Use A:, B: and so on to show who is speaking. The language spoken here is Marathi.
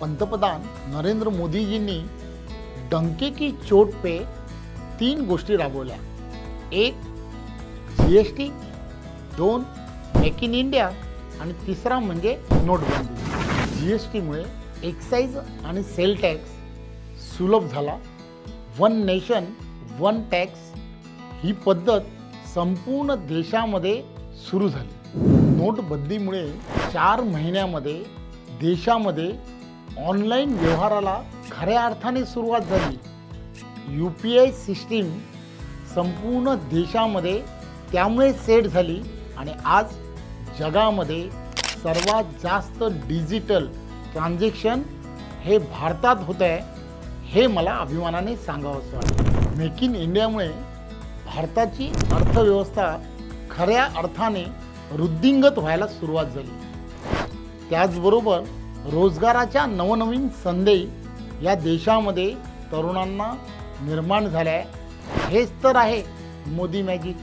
A: पंतप्रधान नरेंद्र मोदीजींनी डंके की चोट पे तीन गोष्टी राबवल्या. एक जी एस टी दोन मेक इन इंडिया आणि तिसरा म्हणजे नोटबंदी. जी एस टीमुळे एक्साईज आणि सेल टॅक्स सुलभ झाला. वन नेशन वन टॅक्स ही पद्धत संपूर्ण देशामध्ये सुरू झाली. नोटबंदीमुळे चार महिन्यामध्ये देशामध्ये ऑनलाईन व्यवहाराला खऱ्या अर्थाने सुरुवात झाली. यू पी आय सिस्टीम संपूर्ण देशामध्ये त्यामुळे सेट झाली आणि आज जगामध्ये सर्वात जास्त डिजिटल ट्रान्झॅक्शन हे भारतात होत आहे हे मला अभिमानाने सांगावंसं वाटतं. मेक इन इंडियामुळे भारताची अर्थव्यवस्था खऱ्या अर्थाने वृद्धिंगत व्हायला सुरुवात झाली. त्याचबरोबर रोजगाराच्या नवनवीन संधी या देशामध्ये तरुणांना निर्माण झाल्या हेच तर आहे मोदी मॅजिक.